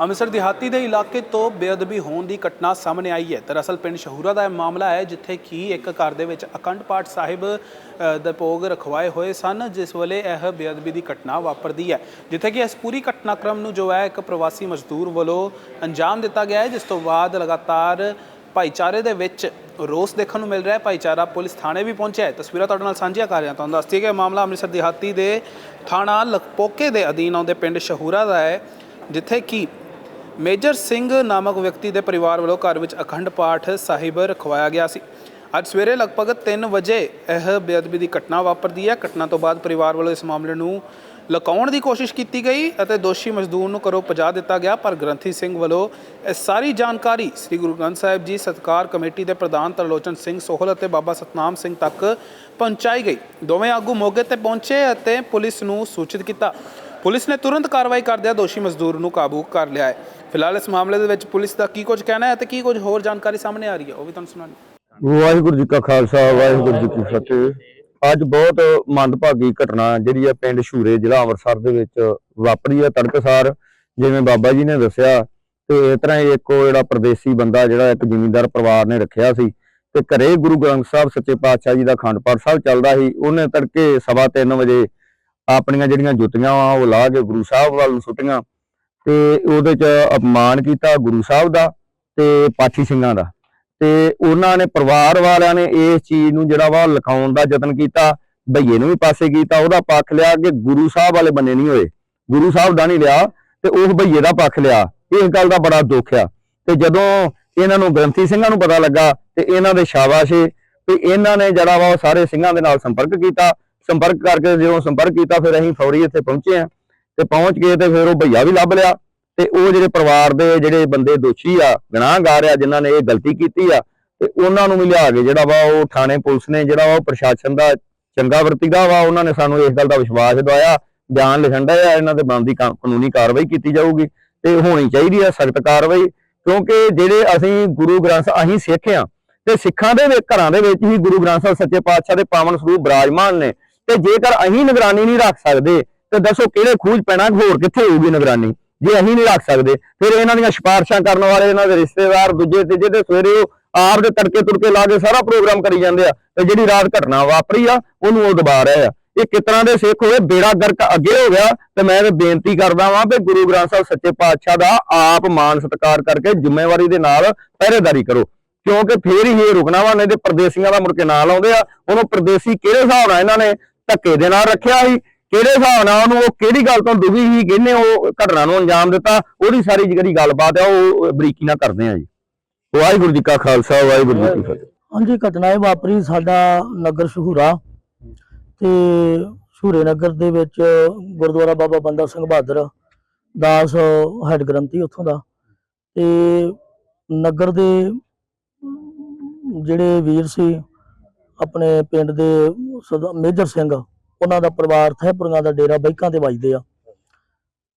ਅੰਮ੍ਰਿਤਸਰ ਦਿਹਾਤੀ ਦੇ ਇਲਾਕੇ ਤੋਂ ਬੇਅਦਬੀ ਹੋਣ ਦੀ ਘਟਨਾ ਸਾਹਮਣੇ ਆਈ ਹੈ। ਦਰਅਸਲ ਪਿੰਡ ਸ਼ਹੂਰਾ ਦਾ ਇਹ ਮਾਮਲਾ ਹੈ, ਜਿੱਥੇ ਕਿ ਇੱਕ ਘਰ ਦੇ ਵਿੱਚ ਅਖੰਡ ਪਾਠ ਸਾਹਿਬ ਦੇ ਭੋਗ ਰਖਵਾਏ ਹੋਏ ਸਨ, ਜਿਸ ਵੇਲੇ ਇਹ ਬੇਅਦਬੀ ਦੀ ਘਟਨਾ ਵਾਪਰਦੀ ਹੈ। ਜਿੱਥੇ ਕਿ ਇਸ ਪੂਰੀ ਘਟਨਾਕ੍ਰਮ ਨੂੰ ਜੋ ਹੈ, ਇੱਕ ਪ੍ਰਵਾਸੀ ਮਜ਼ਦੂਰ ਵੱਲੋਂ ਅੰਜਾਮ ਦਿੱਤਾ ਗਿਆ ਹੈ, ਜਿਸ ਤੋਂ ਬਾਅਦ ਲਗਾਤਾਰ ਭਾਈਚਾਰੇ ਦੇ ਵਿੱਚ ਰੋਸ ਦੇਖਣ ਨੂੰ ਮਿਲ ਰਿਹਾ ਹੈ। ਭਾਈਚਾਰਾ ਪੁਲਿਸ ਥਾਣੇ ਵੀ ਪਹੁੰਚਿਆ ਹੈ। ਤਸਵੀਰਾਂ ਤੁਹਾਡੇ ਨਾਲ ਸਾਂਝੀਆਂ ਕਰ ਰਿਹਾ, ਤੁਹਾਨੂੰ ਦੱਸਦੀ ਹੈ ਕਿ ਇਹ ਮਾਮਲਾ ਅੰਮ੍ਰਿਤਸਰ ਦਿਹਾਤੀ ਦੇ ਥਾਣਾ ਲਖਪੋਕੇ ਦੇ ਅਧੀਨ ਆਉਂਦੇ ਪਿੰਡ ਸ਼ਹੂਰਾ ਦਾ ਹੈ, ਜਿੱਥੇ ਕਿ ਮੇਜਰ ਸਿੰਘ ਨਾਮਕ ਵਿਅਕਤੀ ਦੇ ਪਰਿਵਾਰ ਵੱਲੋਂ ਘਰ ਵਿੱਚ ਅਖੰਡ ਪਾਠ ਸਾਹਿਬ ਰਖਵਾਇਆ ਗਿਆ ਸੀ। ਅੱਜ ਸਵੇਰੇ ਲਗਭਗ 3 ਵਜੇ ਇਹ ਬੇਅਦਬੀ ਦੀ ਘਟਨਾ ਵਾਪਰਦੀ ਹੈ। ਘਟਨਾ ਤੋਂ ਬਾਅਦ ਪਰਿਵਾਰ ਵੱਲੋਂ ਇਸ ਮਾਮਲੇ ਨੂੰ ਲੁਕਾਉਣ ਦੀ ਕੋਸ਼ਿਸ਼ ਕੀਤੀ ਗਈ ਅਤੇ ਦੋਸ਼ੀ ਮਜ਼ਦੂਰ ਨੂੰ ਘਰੋਂ ਪਜਾ ਦਿੱਤਾ ਗਿਆ। ਪਰ ਗ੍ਰੰਥੀ ਸਿੰਘ ਵੱਲੋਂ ਇਹ ਸਾਰੀ ਜਾਣਕਾਰੀ ਸ੍ਰੀ ਗੁਰੂ ਗ੍ਰੰਥ ਸਾਹਿਬ ਜੀ ਸਤਕਾਰ ਕਮੇਟੀ ਦੇ ਪ੍ਰਧਾਨ ਤਰਲੋਚਨ ਸਿੰਘ ਸੋਹਲ ਅਤੇ ਬਾਬਾ ਸਤਨਾਮ ਸਿੰਘ ਤੱਕ ਪਹੁੰਚਾਈ ਗਈ। ਦੋਵੇਂ ਆਗੂ ਮੌਕੇ ਤੇ ਪਹੁੰਚੇ ਅਤੇ ਪੁਲਿਸ ਨੂੰ ਸੂਚਿਤ ਕੀਤਾ। ਪੁਲਿਸ ਨੇ ਤੁਰੰਤ ਕਾਰਵਾਈ ਕਰਦਿਆਂ ਦੋਸ਼ੀ ਮਜ਼ਦੂਰ ਨੂੰ ਕਾਬੂ ਕਰ ਲਿਆ ਹੈ। ਫਿਲਹਾਲ ਇਸ ਮਾਮਲੇ ਦੇ ਵਿੱਚ ਪੁਲਿਸ ਦਾ ਕੀ ਕੁਝ ਕਹਿਣਾ ਹੈ ਅਤੇ ਕੀ ਕੁਝ ਹੋਰ ਜਾਣਕਾਰੀ ਸਾਹਮਣੇ ਆ ਰਹੀ ਹੈ, ਉਹ ਵੀ ਤੁਹਾਨੂੰ ਸੁਣਾਉਂਦੇ ਵਾਹਿਗੁਰੂ ਜੀ ਕਾ ਖਾਲਸਾ, ਵਾਹਿਗੁਰੂ ਜੀ ਕੀ ਫਤਿਹ। ਅੱਜ ਬਹੁਤ ਮੰਦਭਾਗੀ ਘਟਨਾ ਜਿਹੜੀ ਆ ਪਿੰਡ ਸ਼ੂਰੇ ਜ਼ਿਲ੍ਹਾ ਅੰਮ੍ਰਿਤਸਰ ਦੇ ਵਿੱਚ ਵਾਪਰੀ ਆ ਤੜਕਸਾਰ, ਜਿਵੇਂ ਬਾਬਾ ਜੀ ਨੇ ਦੱਸਿਆ। ਤੇ ਇਸ ਤਰ੍ਹਾਂ ਹੀ ਇੱਕ ਜਿਹੜਾ ਪਰਦੇਸੀ ਬੰਦਾ ਜਿਹੜਾ ਇੱਕ ਜ਼ਿਮੀਂਦਾਰ ਪਰਿਵਾਰ ਨੇ ਰੱਖਿਆ ਸੀ। ਤੇ ਘਰੇ ਗੁਰੂ ਗ੍ਰੰਥ ਸਾਹਿਬ ਸੱਚੇ ਪਾਤਸ਼ਾਹ ਜੀ ਦਾ ਖੰਡ ਪਾਠ ਸਾਹਿਬ ਚੱਲਦਾ ਸੀ। ਉਹਨੇ ਤੜਕੇ ਸਵਾ ਤਿੰਨ ਵਜੇ ਆਪਣੀਆਂ ਜਿਹੜੀਆਂ ਜੁੱਤੀਆਂ ਵਾ, ਉਹ ਲਾ ਕੇ ਗੁਰੂ ਸਾਹਿਬ ਵੱਲ ਨੂੰ ਸੁੱਟੀਆਂ। ਤੇ ਉਹਦੇ ਚ ਅਪਮਾਨ ਕੀਤਾ ਗੁਰੂ ਸਾਹਿਬ ਦਾ ਤੇ ਪਾਠੀ ਸਿੰਘਾਂ ਦਾ। ਤੇ ਉਹਨਾਂ ਨੇ, ਪਰਿਵਾਰ ਵਾਲਿਆਂ ਨੇ ਇਸ ਚੀਜ਼ ਨੂੰ ਜਿਹੜਾ ਵਾ ਲਕਾਉਣ ਦਾ ਯਤਨ ਕੀਤਾ। ਭਈਏ ਨੂੰ ਵੀ ਪਾਸੇ ਕੀਤਾ, ਉਹਦਾ ਪੱਖ ਲਿਆ ਕਿ ਗੁਰੂ ਸਾਹਿਬ ਵਾਲੇ ਬੰਨੇ ਨਹੀਂ ਹੋਏ। ਗੁਰੂ ਸਾਹਿਬ ਦਾ ਨਹੀਂ ਲਿਆ ਤੇ ਉਹ ਭਈਏ ਦਾ ਪੱਖ ਲਿਆ। ਇਸ ਗੱਲ ਦਾ ਬੜਾ ਦੁੱਖ ਆ। ਤੇ ਜਦੋਂ ਇਹਨਾਂ ਨੂੰ ਗ੍ਰੰਥੀ ਸਿੰਘਾਂ ਨੂੰ ਪਤਾ ਲੱਗਾ ਤੇ ਇਹਨਾਂ ਦੇ ਸ਼ਾਬਾਸ਼ੇ ਤੇ ਇਹਨਾਂ ਨੇ ਜਿਹੜਾ ਵਾ ਉਹ ਸਾਰੇ ਸਿੰਘਾਂ ਦੇ ਨਾਲ ਸੰਪਰਕ ਕੀਤਾ। ਸੰਪਰਕ ਕਰਕੇ ਜਦੋਂ ਸੰਪਰਕ ਕੀਤਾ, ਫਿਰ ਅਸੀਂ ਫੌਰੀ ਇੱਥੇ ਪਹੁੰਚੇ ਆ ਤੇ ਪਹੁੰਚ ਕੇ ਤੇ ਫਿਰ ਉਹ ਭਈਆ ਵੀ ਲੱਭ ਲਿਆ ਤੇ ਉਹ ਜਿਹੜੇ ਪਰਿਵਾਰ ਦੇ ਜਿਹੜੇ ਬੰਦੇ ਦੋਸ਼ੀ ਆ, ਗੁਨਾਹਗਾਰ ਆ, ਜਿਨ੍ਹਾਂ ਨੇ ਇਹ ਗਲਤੀ ਕੀਤੀ ਆ, ਤੇ ਉਹਨਾਂ ਨੂੰ ਵੀ ਲਿਆ ਕੇ ਜਿਹੜਾ ਵਾ ਉਹ ਥਾਣੇ ਪੁਲਿਸ ਨੇ ਜਿਹੜਾ ਵਾ ਉਹ ਪ੍ਰਸ਼ਾਸਨ ਦਾ ਚੰਗਾ ਵਰਤੀਦਾ ਵਾ, ਉਹਨਾਂ ਨੇ ਸਾਨੂੰ ਇਸ ਗੱਲ ਦਾ ਵਿਸ਼ਵਾਸ ਦਿਵਾਇਆ, ਬਿਆਨ ਲਿਖਣ ਦਾ ਆ, ਇਹਨਾਂ ਦੇ ਬਣਦੀ ਕਾ- ਕਾਨੂੰਨੀ ਕਾਰਵਾਈ ਕੀਤੀ ਜਾਊਗੀ ਤੇ ਹੋਣੀ ਚਾਹੀਦੀ ਆ ਸਖਤ ਕਾਰਵਾਈ, ਕਿਉਂਕਿ ਜਿਹੜੇ ਅਸੀਂ ਗੁਰੂ ਗ੍ਰੰਥ ਅਸੀਂ ਸਿੱਖ ਆ ਤੇ ਸਿੱਖਾਂ ਦੇ ਘਰਾਂ ਦੇ ਵਿੱਚ ਹੀ ਗੁਰੂ ਗ੍ਰੰਥ ਸਾਹਿਬ ਸੱਚੇ ਪਾਤਸ਼ਾਹ ਦੇ ਪਾਵਨ ਸਰੂਪ ਬਰਾਜਮਾਨ ਨੇ। ਤੇ ਜੇਕਰ ਅਸੀਂ ਨਿਗਰਾਨੀ ਨਹੀਂ ਰੱਖ ਸਕਦੇ, ਤੇ ਦੱਸੋ ਕਿਹੜੇ ਖੂਜ ਪੈਣਾ ਹੋਰ ਕਿੱਥੇ ਹੋਊਗੀ ਨਿਗਰਾਨੀ? ਜੇ ਅਸੀਂ ਨਹੀਂ ਰੱਖ ਸਕਦੇ, ਫਿਰ ਇਹਨਾਂ ਦੀਆਂ ਸਿਫਾਰਸ਼ਾਂ ਕਰਨ ਵਾਲੇ, ਇਹਨਾਂ ਦੇ ਰਿਸ਼ਤੇਦਾਰ, ਦੂਜੇ ਤੀਜੇ ਤੇ ਸਵੇਰੇ ਉਹ ਆਪ ਦੇ ਤੜਕੇ ਤੁੜਕੇ ਲਾ ਕੇ ਸਾਰਾ ਪ੍ਰੋਗਰਾਮ ਕਰੀ ਜਾਂਦੇ ਆ, ਤੇ ਜਿਹੜੀ ਰਾਤ ਘਟਨਾ ਵਾਪਰੀ ਆ, ਉਹਨੂੰ ਉਹ ਦਬਾ ਰਹੇ ਆ। ਇਹ ਕਿਸ ਤਰ੍ਹਾਂ ਦੇ ਸਿੱਖ ਹੋਏ? ਬੇੜਾ ਗਰਕ ਅੱਗੇ ਹੋ ਗਿਆ, ਤੇ ਮੈਂ ਇਹ ਬੇਨਤੀ ਕਰਦਾ ਵਾਂ ਵੀ ਗੁਰੂ ਗ੍ਰੰਥ ਸਾਹਿਬ ਸੱਚੇ ਪਾਤਸ਼ਾਹ ਦਾ ਆਪ ਮਾਨ ਸਤਿਕਾਰ ਕਰਕੇ ਜ਼ਿੰਮੇਵਾਰੀ ਦੇ ਨਾਲ ਪਹਿਰੇਦਾਰੀ ਕਰੋ। ਕਿਉਂਕਿ ਫੇਰ ਹੀ ਇਹ ਰੁਕਣਾ ਵਾ, ਨਹੀਂ ਤੇ ਪਰਦੇਸੀਆਂ ਦਾ ਮੁੜ ਕੇ ਨਾਂ ਲਾਉਂਦੇ ਆ। ਉਹਨੂੰ ਪਰਦੇਸੀ ਕਿਹੜੇ ਹਿਸਾਬ ਨਾਲ ਇਹਨਾਂ ਨੇ ਧੱਕੇ ਦੇ ਨਾਲ ਰੱਖਿਆ ਸੀ। ਕਿਹੜੇ ਹਿਸਾਬ ਨਾਲ ਉਹਨੂੰ ਉਹ ਕਿਹੜੀ ਗੱਲ ਤੋਂ ਦੁਖੀ ਸੀ, ਕਿਹਨੇ ਉਹ ਘਟਨਾ ਨੂੰ ਅੰਜਾਮ ਦਿੱਤਾ, ਉਹਦੀ ਸਾਰੀ ਜਿਹੜੀ ਗੱਲਬਾਤ ਆ, ਉਹ ਬਰੀਕੀ ਨਾਲ ਕਰਦੇ ਆ ਜੀ। ਵਾਹਿਗੁਰੂ ਜੀ ਕਾ ਖਾਲਸਾ, ਵਾਹਿਗੁਰੂ ਜੀ ਕੀ ਫਤਿਹ। ਹਾਂਜੀ, ਘਟਨਾ ਇਹ ਵਾਪਰੀ ਸਾਡਾ ਨਗਰ ਸ਼ਹੂਰਾ ਤੇ ਸ਼ਹੂਰੇ ਨਗਰ ਦੇ ਵਿੱਚ ਗੁਰਦੁਆਰਾ ਬਾਬਾ ਬੰਦਾ ਸਿੰਘ ਬਹਾਦਰ ਦਾਸ ਹੈਡ ਗ੍ਰੰਥੀ ਉੱਥੋਂ ਦਾ ਤੇ ਨਗਰ ਦੇ ਜਿਹੜੇ ਵੀਰ ਸੀ ਆਪਣੇ ਪਿੰਡ ਦੇ ਸਰਦਾ- ਮੇਜਰ ਸਿੰਘ, ਉਹਨਾਂ ਦਾ ਪਰਿਵਾਰ ਥੈਪੁਰੀਆਂ ਦਾ ਡੇਰਾ ਬਾਈਕਾਂ ਤੇ ਵੱਜਦੇ ਆ।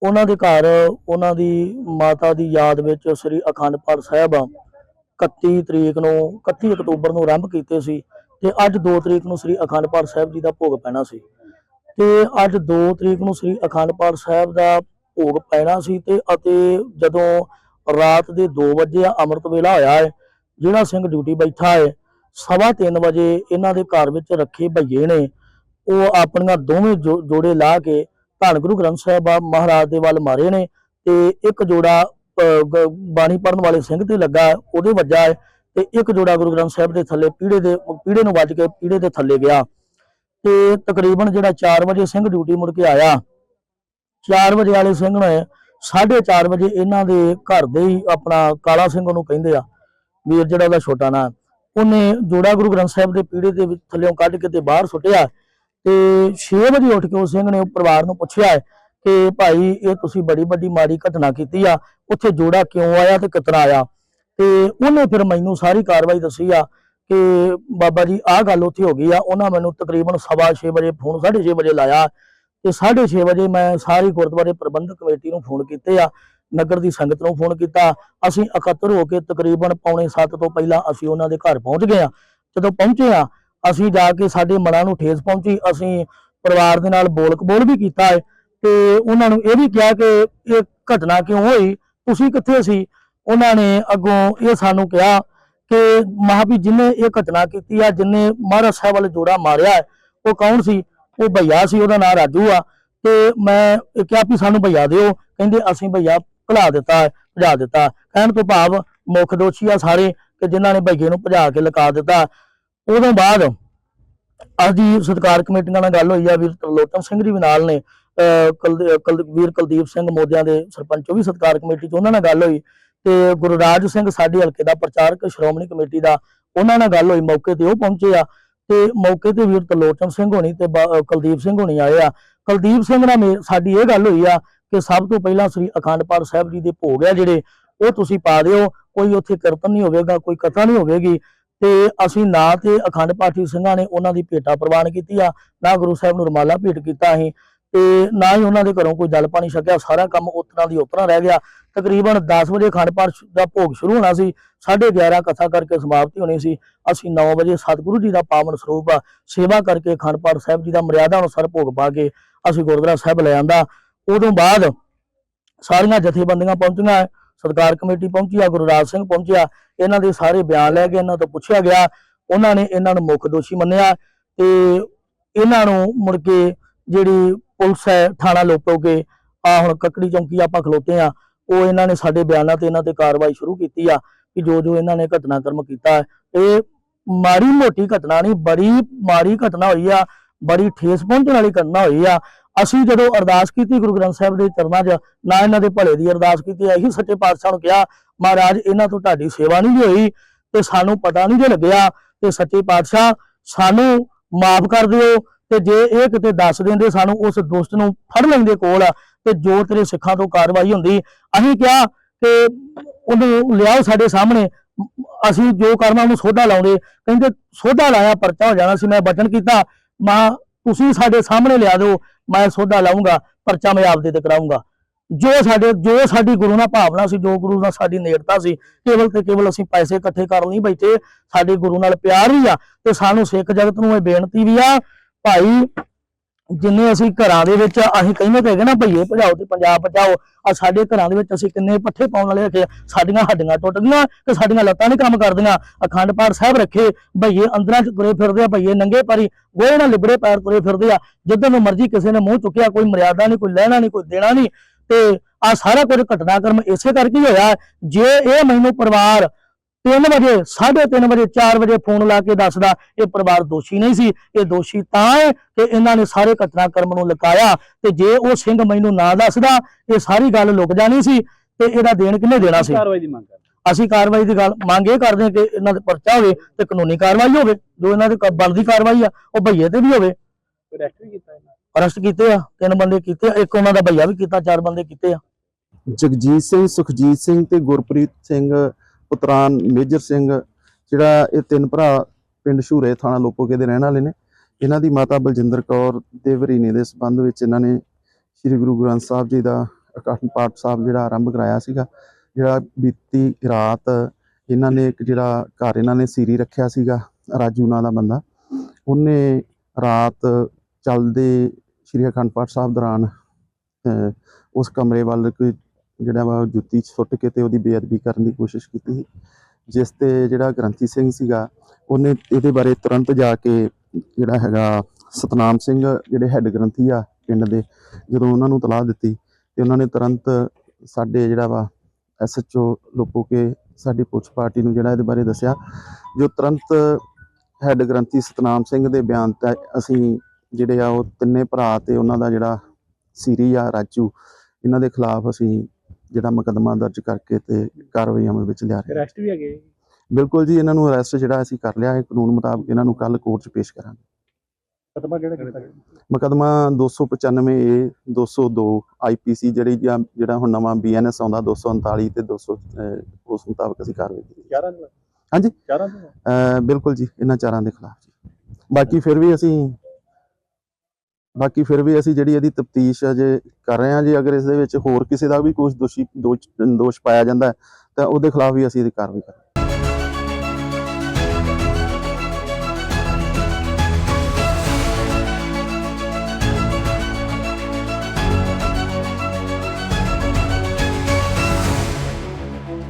ਉਹਨਾਂ ਦੇ ਘਰ, ਉਹਨਾਂ ਦੀ ਮਾਤਾ ਦੀ ਯਾਦ ਵਿੱਚ ਸ੍ਰੀ ਅਖੰਡ ਪਾਠ ਸਾਹਿਬ 31 ਤਰੀਕ ਨੂੰ 31 ਅਕਤੂਬਰ ਨੂੰ ਆਰੰਭ ਕੀਤੇ ਸੀ ਤੇ ਅੱਜ 2 ਤਰੀਕ ਨੂੰ ਸ੍ਰੀ ਅਖੰਡ ਪਾਠ ਸਾਹਿਬ ਜੀ ਦਾ ਭੋਗ ਪੈਣਾ ਸੀ। ਤੇ ਅੱਜ 2 ਤਰੀਕ ਨੂੰ ਸ੍ਰੀ ਅਖੰਡ ਪਾਠ ਸਾਹਿਬ ਦਾ ਭੋਗ ਪੈਣਾ ਸੀ ਤੇ ਅਤੇ ਜਦੋਂ ਰਾਤ ਦੇ 2 ਵਜੇ ਅੰਮ੍ਰਿਤ ਵੇਲਾ ਹੋਇਆ ਹੈ ਜਿਹੜਾ ਸਿੰਘ ਡਿਊਟੀ ਬੈਠਾ ਹੈ ਸਵਾ ਤਿੰਨ ਵਜੇ ਇਹਨਾਂ ਦੇ ਘਰ ਵਿੱਚ ਰੱਖੇ ਭਈਏ ਨੇ। ਉਹ ਆਪਣੀਆਂ ਦੋਵੇਂ ਜੋ- ਜੋੜੇ ਲਾ ਕੇ ਧੰਨ ਗੁਰੂ ਗ੍ਰੰਥ ਸਾਹਿਬ ਮਹਾਰਾਜ ਦੇ ਵੱਲ ਮਾਰੇ ਨੇ ਤੇ ਇੱਕ ਜੋੜਾ ਅਹ, ਬਾਣੀ ਪੜਨ ਵਾਲੇ ਸਿੰਘ ਤੇ ਲੱਗਾ ਉਹਦੇ ਵੱਜਾ ਹੈ ਤੇ ਇੱਕ ਜੋੜਾ ਗੁਰੂ ਗ੍ਰੰਥ ਸਾਹਿਬ ਦੇ ਥੱਲੇ ਪੀੜੇ ਦੇ ਪੀੜੇ ਨੂੰ ਵੱਜ ਕੇ ਪੀੜੇ ਦੇ ਥੱਲੇ ਗਿਆ। ਤੇ ਤਕਰੀਬਨ ਜਿਹੜਾ 4 ਵਜੇ ਸਿੰਘ ਡਿਊਟੀ ਮੁੜ ਕੇ ਆਇਆ 4 ਵਜੇ ਵਾਲੇ ਸਿੰਘ ਨੇ 4:30 ਵਜੇ ਇਹਨਾਂ ਦੇ ਘਰ ਦੇ ਹੀ ਆਪਣਾ ਕਾਲਾ ਸਿੰਘ ਉਹਨੂੰ ਕਹਿੰਦੇ ਆ ਵੀਰ ਜਿਹੜਾ ਉਹਦਾ ਛੋਟਾ ਨਾਂ। ਉਹਨੇ ਜੋੜਾ ਗੁਰੂ ਗ੍ਰੰਥ ਸਾਹਿਬ ਦੇ ਪੀੜੇ ਦੇ ਵਿੱਚ ਥੱਲੇੋਂ ਕੱਢ ਕੇ ਤੇ ਬਾਹਰ ਸੁੱਟਿਆ ਤੇ 6 ਵਜੇ ਉੱਠ ਕੇ ਉਹ ਸਿੰਘ ਨੇ ਉਹ ਪਰਿਵਾਰ ਨੂੰ ਪੁੱਛਿਆ ਕਿ ਭਾਈ, ਇਹ ਤੁਸੀਂ ਬੜੀ ਵੱਡੀ ਮਾੜੀ ਘਟਨਾ ਕੀਤੀ ਆ, ਉੱਥੇ ਜੋੜਾ ਕਿਉਂ ਆਇਆ ਤੇ ਕਿਤਨਾ ਆਇਆ? ਤੇ ਉਹਨੇ ਫਿਰ ਮੈਨੂੰ ਸਾਰੀ ਕਾਰਵਾਈ ਦੱਸੀ ਆ ਕਿ ਬਾਬਾ ਜੀ, ਆਹ ਗੱਲ ਉੱਥੇ ਹੋ ਗਈ ਆ, ਉਹਨਾਂ ਮੈਨੂੰ ਤਕਰੀਬਨ ਸਵਾ ਛੇ ਵਜੇ ਫੋਨ 6:30 ਵਜੇ ਲਾਇਆ ਤੇ 6:30 ਵਜੇ ਮੈਂ ਸਾਰੀ ਗੁਰਦੁਆਰੇ ਪ੍ਰਬੰਧਕ ਕਮੇਟੀ ਨੂੰ ਫੋਨ ਕੀਤੇ ਆ ਨਗਰ ਦੀ ਸੰਗਤ ਨੂੰ ਫੋਨ ਕੀਤਾ। ਅਸੀਂ ਇਕੱਤਰ ਹੋ ਕੇ ਤਕਰੀਬਨ ਪੌਣੇ 7 ਤੋਂ ਪਹਿਲਾਂ ਅਸੀਂ ਉਹਨਾਂ ਦੇ ਘਰ ਪਹੁੰਚ ਗਏ ਆ ਜਦੋਂ ਪਹੁੰਚੇ ਆ ਅਸੀਂ ਜਾ ਕੇ ਸਾਡੇ ਮਨਾਂ ਨੂੰ ਠੇਸ ਪਹੁੰਚੀ। ਅਸੀਂ ਪਰਿਵਾਰ ਦੇ ਨਾਲ ਬੋਲ ਕਬੋਲ ਵੀ ਕੀਤਾ ਹੈ ਤੇ ਉਹਨਾਂ ਨੂੰ ਇਹ ਵੀ ਕਿਹਾ ਕਿ ਇਹ ਘਟਨਾ ਕਿਉਂ ਹੋਈ? ਤੁਸੀਂ ਕਿੱਥੇ ਸੀ? ਉਹਨਾਂ ਨੇ ਅੱਗੋਂ ਇਹ ਸਾਨੂੰ ਕਿਹਾ ਕਿ ਮਹਾਂ ਵੀ ਜਿਹਨੇ ਇਹ ਘਟਨਾ ਕੀਤੀ ਆ ਜਿਨੇ ਮਹਾਰਾਜ ਸਾਹਿਬ ਵਾਲੇ ਜੋੜਾ ਮਾਰਿਆ ਹੈ, ਉਹ ਕੌਣ ਸੀ? ਉਹ ਭਈਆ ਸੀ ਉਹਦਾ ਨਾਮ ਰਾਜੂ ਆ। ਤੇ ਮੈਂ ਇਹ ਕਿਹਾ ਵੀ ਸਾਨੂੰ ਭਈਆ ਦਿਓ। ਕਹਿੰਦੇ ਅਸੀਂ ਭਈਆ ਭੁਲਾ ਦਿੱਤਾ, ਭਜਾ ਦਿੱਤਾ। ਕਹਿਣ ਤੋਂ ਭਾਵ ਮੁੱਖ ਦੋਸ਼ੀ ਆ ਸਾਰੇ ਕਿ ਜਿਨ੍ਹਾਂ ਨੇ ਭਈਏ ਨੂੰ ਭਜਾ ਕੇ ਲਗਾ ਦਿੱਤਾ। ਉਦੋਂ ਬਾਅਦ ਅੱਜ ਹੀ ਸਤਕਾਰ ਕਮੇਟੀਆਂ ਨਾਲ ਗੱਲ ਹੋਈ ਆ, ਵੀਰ ਤਰਲੋਚਨ ਸਿੰਘ ਜੀ ਵੀ ਨਾਲ ਨੇ। ਅਹ ਵੀਰ ਕੁਲਦੀਪ ਸਿੰਘ ਮੋਦਿਆਂ ਦੇ ਸਰਪੰਚ ਉਹ ਵੀ ਸਤਕਾਰ ਕਮੇਟੀ ਚ ਉਹਨਾਂ ਨਾਲ ਗੱਲ ਹੋਈ। ਤੇ ਗੁਰਰਾਜ ਸਿੰਘ ਸਾਡੇ ਹਲਕੇ ਦਾ ਪ੍ਰਚਾਰਕ, ਸ਼੍ਰੋਮਣੀ ਕਮੇਟੀ ਦਾ ਉਹਨਾਂ ਨਾਲ ਗੱਲ ਹੋਈ। ਮੌਕੇ ਤੇ ਉਹ ਪਹੁੰਚੇ ਆ ਤੇ ਮੌਕੇ ਤੇ ਵੀਰ ਤਰਲੋਚਨ ਸਿੰਘ ਹੋਣੀ ਤੇ ਬਾ- ਕੁਲਦੀਪ ਸਿੰਘ ਹੋਣੀ ਆਏ ਆ। ਕੁਲਦੀਪ ਸਿੰਘ ਨਾਲ ਮੇ- ਸਾਡੀ ਇਹ ਗੱਲ ਹੋਈ ਆ ਕਿ ਸਭ ਤੋਂ ਪਹਿਲਾਂ ਸ੍ਰੀ ਅਖੰਡ ਪਾਠ ਸਾਹਿਬ ਜੀ ਦੇ ਭੋਗ ਆ ਜਿਹੜੇ, ਉਹ ਤੁਸੀਂ ਪਾ ਦਿਓ, ਕੋਈ ਉੱਥੇ ਕੀਰਤਨ ਨਹੀਂ ਹੋਵੇਗਾ, ਕੋਈ ਕਥਾ ਨਹੀਂ ਹੋਵੇਗੀ। ਤੇ ਅਸੀਂ ਨਾ ਤੇ ਅਖੰਡ ਪਾਠੀ ਸਿੰਘਾਂ ਨੇ ਉਹਨਾਂ ਦੀ ਭੇਟਾ ਪ੍ਰਵਾਨ ਕੀਤੀ ਆ, ਨਾ ਗੁਰੂ ਸਾਹਿਬ ਨੂੰ ਰਮਾਲਾ ਭੇਟ ਕੀਤਾ ਅਸੀਂ, ਤੇ ਨਾ ਹੀ ਉਹਨਾਂ ਦੇ ਘਰੋਂ ਕੋਈ ਜਲ ਪਾਣੀ ਛਕਿਆ, ਸਾਰਾ ਕੰਮ ਉਤਰਾਂ ਦੀ ਉਤਰਾਂ ਰਹਿ ਗਿਆ। ਤਕਰੀਬਨ 10 ਵਜੇ ਅਖੰਡ ਪਾਠ ਦਾ ਭੋਗ ਸ਼ੁਰੂ ਹੋਣਾ ਸੀ 11:30 ਕਥਾ ਕਰਕੇ ਸਮਾਪਤੀ ਹੋਣੀ ਸੀ। ਅਸੀਂ 9 ਵਜੇ ਸਤਿਗੁਰੂ ਜੀ ਦਾ ਪਾਵਨ ਸਰੂਪ ਆ, ਸੇਵਾ ਕਰਕੇ ਅਖੰਡ ਪਾਠ ਸਾਹਿਬ ਜੀ ਦਾ ਮਰਿਆਦਾ ਅਨੁਸਾਰ ਭੋਗ ਪਾ ਕੇ ਅਸੀਂ ਗੁਰਦੁਆਰਾ ਸਾਹਿਬ ਲੈ ਆਂਦਾ। ਉਦੋਂ ਬਾਅਦ ਸਾਰੀਆਂ ਜਥੇਬੰਦੀਆਂ ਪਹੁੰਚੀਆਂ ਸਰਕਾਰ ਕਮੇਟੀ ਪਹੁੰਚੀ ਆ ਗੁਰਰਾਜ ਸਿੰਘ ਪਹੁੰਚਿਆ, ਇਹਨਾਂ ਦੇ ਸਾਰੇ ਬਿਆਨ ਲੈ ਕੇ ਇਹਨਾਂ ਤੋਂ ਪੁੱਛਿਆ ਗਿਆ, ਉਹਨਾਂ ਨੇ ਇਹਨਾਂ ਨੂੰ ਮੁੱਖ ਦੋਸ਼ੀ ਮੰਨਿਆ ਤੇ ਇਹਨਾਂ ਨੂੰ ਮੁੜ ਕੇ ਜਿਹੜੀ ਪੁਲਿਸ ਹੈ, ਥਾਣਾ ਲੋਪੋਗੇ ਆ ਹੁਣ ਕੱਕੜੀ ਚੌਂਕੀ ਆਪਾਂ ਖਲੋਤੇ ਆ ਉਹ ਇਹਨਾਂ ਨੇ ਸਾਡੇ ਬਿਆਨਾਂ ਤੇ ਇਹਨਾਂ ਤੇ ਕਾਰਵਾਈ ਸ਼ੁਰੂ ਕੀਤੀ ਆ ਕਿ ਜੋ ਜੋ ਇਹਨਾਂ ਨੇ ਘਟਨਾਕ੍ਰਮ ਕੀਤਾ ਇਹ ਮਾੜੀ ਮੋਟੀ ਘਟਨਾ ਨਹੀਂ, ਬੜੀ ਮਾੜੀ ਘਟਨਾ ਹੋਈ ਆ, ਬੜੀ ਠੇਸ ਪਹੁੰਚਣ ਵਾਲੀ ਘਟਨਾ ਹੋਈ ਆ ਅਸੀਂ ਜਦੋਂ ਅਰਦਾਸ ਕੀਤੀ ਗੁਰੂ ਗ੍ਰੰਥ ਸਾਹਿਬ ਦੇ ਚਰਨਾਂ 'ਚ, ਨਾ ਇਹਨਾਂ ਦੇ ਭਲੇ ਦੀ ਅਰਦਾਸ ਕੀਤੀ, ਇਹੀ ਸੱਚੇ ਪਾਤਸ਼ਾਹ ਨੂੰ ਕਿਹਾ, ਮਹਾਰਾਜ, ਇਹਨਾਂ ਤੋਂ ਤੁਹਾਡੀ ਸੇਵਾ ਨਹੀਂ ਜੀ ਹੋਈ, ਤੇ ਸਾਨੂੰ ਪਤਾ ਨਹੀਂ ਜੇ ਲੱਗਿਆ, ਤੇ ਸੱਚੇ ਪਾਤਸ਼ਾਹ, ਸਾਨੂੰ ਮਾਫ ਕਰ ਦਿਓ, ਤੇ ਜੇ ਇਹ ਕਿਤੇ ਦੱਸ ਦਿੰਦੇ ਸਾਨੂੰ, ਉਸ ਦੋਸਤ ਨੂੰ ਫੜ ਲੈਂਦੇ ਕੋਲ, ਤੇ ਜੋ ਤੇਰੇ ਸਿੱਖਾਂ ਤੋਂ ਕਾਰਵਾਈ ਹੁੰਦੀ। ਅਸੀਂ ਕਿਹਾ ਕਿ ਉਹਨੂੰ ਲਿਆਓ ਸਾਡੇ ਸਾਹਮਣੇ, ਅਸੀਂ ਜੋ ਕਰਨਾ ਉਹਨੂੰ ਸੋਧਾ ਲਾਉਂਦੇ। ਕਹਿੰਦੇ, ਸੋਧਾ ਲਾਇਆ, ਪਰਚਾ ਹੋ ਜਾਣਾ ਸੀ, ਮੈਂ ਬਚਨ ਕੀਤਾ। ਮਾਂ ਤੁਸੀਂ ਸਾਡੇ ਸਾਹਮਣੇ ਲਿਆ ਦਿਓ। ਮੈਂ ਸੋਧਾ ਲਾਉਂਗਾ ਪਰਚਾ ਮੈਂ ਆਪਦੇ ਤੇ ਕਰਾਉਂਗਾ ਜੋ ਸਾਡੇ, ਜੋ ਸਾਡੀ ਗੁਰੂ ਨਾਲ ਭਾਵਨਾ ਸੀ, ਜੋ ਗੁਰੂ ਨਾਲ ਸਾਡੀ ਨੇੜਤਾ ਸੀ, ਕੇਵਲ ਤੇ ਕੇਵਲ ਅਸੀਂ ਪੈਸੇ ਇਕੱਠੇ ਕਰਨ ਨਹੀਂ ਬੈਠੇ, ਸਾਡੇ ਗੁਰੂ ਨਾਲ ਪਿਆਰ ਵੀ ਆ ਤੇ ਸਾਨੂੰ ਸਿੱਖ ਜਗਤ ਨੂੰ ਇਹ ਬੇਨਤੀ ਵੀ ਆ, ਭਾਈ ਜਿੰਨੇ ਅਸੀਂ ਘਰਾਂ ਦੇ ਵਿੱਚ ਅਸੀਂ ਕਹਿੰਦੇ ਤੇ ਨਾ ਭਈਏ, ਭਜਾਓ ਤੇ ਪੰਜਾਬ ਬਚਾਓ ਆ ਸਾਡੇ ਘਰਾਂ ਦੇ ਵਿੱਚ ਅਸੀਂ ਕਿੰਨੇ ਪੱਠੇ ਪਾਉਣ ਵਾਲੇ ਰੱਖੇ ਸਾਡੀਆਂ ਹੱਡੀਆਂ ਟੁੱਟ ਗਈਆਂ ਤੇ ਸਾਡੀਆਂ ਲੱਤਾਂ ਨਹੀਂ ਕੰਮ ਕਰਦੀਆਂ। ਅਖੰਡ ਪਾਠ ਸਾਹਿਬ ਰੱਖੇ, ਭਈਏ ਅੰਦਰਾਂ ਚ ਤੁਰੇ ਫਿਰਦੇ ਆ, ਭਈਏ ਨੰਗੇ ਪੈਰੀ ਗੋਹੇ ਨਾਲ ਲਿਬੜੇ ਪੈਰ ਤੁਰੇ ਫਿਰਦੇ ਆ ਜਿੱਦਾਂ ਨੂੰ ਮਰਜ਼ੀ ਕਿਸੇ ਨੇ ਮੂੰਹ ਚੁੱਕਿਆ, ਕੋਈ ਮਰਿਆਦਾ ਨਹੀਂ, ਕੋਈ ਲੈਣਾ ਨਹੀਂ, ਕੋਈ ਦੇਣਾ ਨਹੀਂ, ਤੇ ਆ ਸਾਰਾ ਕੁਝ ਘਟਨਾਕ੍ਰਮ ਇਸੇ ਕਰਕੇ ਹੋਇਆ। ਜੇ ਇਹ ਮੈਨੂੰ ਪਰਿਵਾਰ 3 ਵਜੇ 3:30 ਵਜੇ 4 ਵਜੇ ਫੋਨ ਲਾ ਕੇ ਦੱਸਦਾ ਇਹ ਪਰਿਵਾਰ ਦੋਸ਼ੀ ਨਹੀਂ ਸੀ ਇਹ ਦੋਸ਼ੀ ਤਾਂ ਹੈ ਕਿ ਇਹਨਾਂ ਨੇ ਸਾਰੇ ਘਟਨਾਕ੍ਰਮ ਨੂੰ ਲੁਕਾਇਆ ਤੇ ਜੇ ਉਹ ਸਿੰਘ ਮੈਨੂੰ ਨਾ ਦੱਸਦਾ ਇਹ ਸਾਰੀ ਗੱਲ ਲੁਕ ਜਾਣੀ ਸੀ ਤੇ ਇਹਦਾ ਦੇਣ ਕਿੰਨੇ ਦੇਣਾ ਸੀ? ਕਾਰਵਾਈ ਦੀ ਮੰਗ ਕਰ ਅਸੀਂ ਕਾਰਵਾਈ ਦੀ ਗੱਲ ਮੰਗ ਇਹ ਕਰਦੇ ਹਾਂ ਕਿ ਇਹਨਾਂ ਦੇ ਪਰਚਾ ਹੋਵੇ ਤੇ ਕਾਨੂੰਨੀ ਕਾਰਵਾਈ ਹੋਵੇ ਜੋ ਇਹਨਾਂ ਦੇ ਬਣਦੀ ਕਾਰਵਾਈ ਆ ਉਹ ਭਈਏ ਤੇ ਵੀ ਹੋਵੇ। ਅਰੈਸਟ ਵੀ ਕੀਤਾ ਇਹਨਾਂ ਅਰੈਸਟ ਕੀਤੇ ਆ ਤਿੰਨ ਬੰਦੇ ਕੀਤੇ ਆ ਇੱਕ ਉਹਨਾਂ ਦਾ ਭਈਆ ਵੀ ਕੀਤਾ ਚਾਰ ਬੰਦੇ ਕੀਤੇ ਆ। ਜਗਜੀਤ ਸਿੰਘ ਸੁਖਜੀਤ ਸਿੰਘ ਤੇ ਗੁਰਪ੍ਰੀਤ ਸਿੰਘ ਪੁੱਤਰਾਨ ਮੇਜਰ ਸਿੰਘ, ਜਿਹੜਾ ਇਹ ਤਿੰਨ ਭਰਾ ਪਿੰਡ ਸ਼ੂਰੇ ਥਾਣਾ ਲੋਪੋਕੇ ਦੇ ਰਹਿਣ ਵਾਲੇ ਨੇ, ਇਹਨਾਂ ਦੀ ਮਾਤਾ ਬਲਜਿੰਦਰ ਕੌਰ ਦੇ ਵਰੀਨੇ ਦੇ ਸੰਬੰਧ ਵਿੱਚ ਇਹਨਾਂ ਨੇ ਸ੍ਰੀ ਗੁਰੂ ਗ੍ਰੰਥ ਸਾਹਿਬ ਜੀ ਦਾ ਅਕਾਠ ਪਾਠ ਸਾਹਿਬ ਜਿਹੜਾ ਆਰੰਭ ਕਰਾਇਆ ਸੀਗਾ, ਜਿਹੜਾ ਬੀਤੀ ਰਾਤ ਇਹਨਾਂ ਨੇ ਇੱਕ ਜਿਹੜਾ ਘਰ ਇਹਨਾਂ ਨੇ ਸੀਰੀ ਰੱਖਿਆ ਸੀਗਾ, ਰਾਜੂ ਨਾਂ ਦਾ ਬੰਦਾ, ਉਹਨੇ ਰਾਤ ਚੱਲਦੇ ਸ੍ਰੀ ਅਖੰਡ ਪਾਠ ਸਾਹਿਬ ਦੌਰਾਨ ਉਸ ਕਮਰੇ ਵੱਲ ਕੋਈ ਜਿਹੜਾ ਵਾ ਜੁੱਤੀ ਸੁੱਟ ਕੇ ਤੇ ਉਹਦੀ ਬੇਅਦਬੀ ਕਰਨ ਦੀ ਕੋਸ਼ਿਸ਼ ਕੀਤੀ ਸੀ। ਜਿਸ ਤੇ ਜਿਹੜਾ ਗ੍ਰੰਥੀ ਸਿੰਘ ਸੀਗਾ, ਉਹਨੇ ਇਹਦੇ ਬਾਰੇ ਤੁਰੰਤ ਜਾ ਕੇ ਜਿਹੜਾ ਹੈਗਾ ਸਤਨਾਮ ਸਿੰਘ, ਜਿਹੜੇ ਹੈੱਡ ਗ੍ਰੰਥੀ ਆ ਪਿੰਡ ਦੇ, ਜਦੋਂ ਉਹਨਾਂ ਨੂੰ ਤਲਾਹ ਦਿੱਤੀ ਤੇ ਉਹਨਾਂ ਨੇ ਤੁਰੰਤ ਸਾਡੇ ਜਿਹੜਾ ਵਾ ਐਸਐਚਓ ਲੋਪੋ ਕੇ ਸਾਡੀ ਪੁੱਛ ਪਾਰਟੀ ਨੂੰ ਜਿਹੜਾ ਇਹਦੇ ਬਾਰੇ ਦੱਸਿਆ, ਜੋ ਤੁਰੰਤ ਹੈੱਡ ਗ੍ਰੰਥੀ ਸਤਨਾਮ ਸਿੰਘ ਦੇ ਬਿਆਨ ਤੇ ਅਸੀਂ ਜਿਹੜੇ ਆ ਉਹ ਤਿੰਨੇ ਭਰਾ ਤੇ ਉਹਨਾਂ ਦਾ ਜਿਹੜਾ ਸੀਰੀ ਆ ਰਾਜੂ, ਇਹਨਾਂ ਦੇ ਖਿਲਾਫ ਅਸੀਂ ਜਿਹੜਾ ਮੁਕੱਦਮਾ ਦਰਜ ਕਰਕੇ ਤੇ ਕਾਰਵਾਈ ਅਮਲ ਵਿੱਚ ਲਿਆ ਰਹੇ। ਹਾਂ। ਅਰੈਸਟ ਵੀ ਹੈਗੇ ਬਿਲਕੁਲ ਜੀ ਇਹਨਾਂ ਨੂੰ ਅਰੈਸਟ ਜਿਹੜਾ ਅਸੀਂ ਕਰ ਲਿਆ ਹੈ ਕਾਨੂੰਨ ਮੁਤਾਬਕ ਇਹਨਾਂ ਨੂੰ ਕੱਲ ਕੋਰਟ 'ਚ ਪੇਸ਼ ਕਰਾਂਗੇ। ਖਤਮਾ ਕਿਹੜਾ ਕੀਤਾ ਮੁਕੱਦਮਾ 295 ਏ 202 ਆਈਪੀਸੀ ਜਿਹੜੀ ਜਿਹੜਾ ਹੁਣ ਨਵਾਂ ਬੀਐਨਐਸ ਆਉਂਦਾ 239 ਤੇ 200 ਅਹ, ਉਸ ਮੁਤਾਬਕ ਅਸੀਂ ਕਾਰਵਾਈ ਕੀਤੀ 11 ਨੂੰ ਹਾਂਜੀ। 11 ਨੂੰ ਅਹ, ਬਿਲਕੁਲ ਜੀ ਇਹਨਾਂ ਚਾਰਾਂ ਦੇ ਖਿਲਾਫ ਜੀ। ਬਾਕੀ ਫਿਰ ਵੀ ਅਸੀਂ ਬਾਕੀ ਫਿਰ ਵੀ ਅਸੀਂ ਜਿਹੜੀ ਇਹਦੀ ਤਫਤੀਸ਼ ਅਜੇ ਕਰ ਰਹੇ ਹਾਂ ਜੇ, ਅਗਰ ਇਸ ਦੇ ਵਿੱਚ ਹੋਰ ਕਿਸੇ ਦਾ ਵੀ ਕੋਈ ਦੋਸ਼ੀ, ਦੋਸ਼ ਦੋਸ਼ ਪਾਇਆ ਜਾਂਦਾ ਤਾਂ ਉਹਦੇ ਖਿਲਾਫ ਵੀ ਅਸੀਂ ਇਹਦੀ ਕਾਰਵਾਈ ਕਰਾਂਗੇ।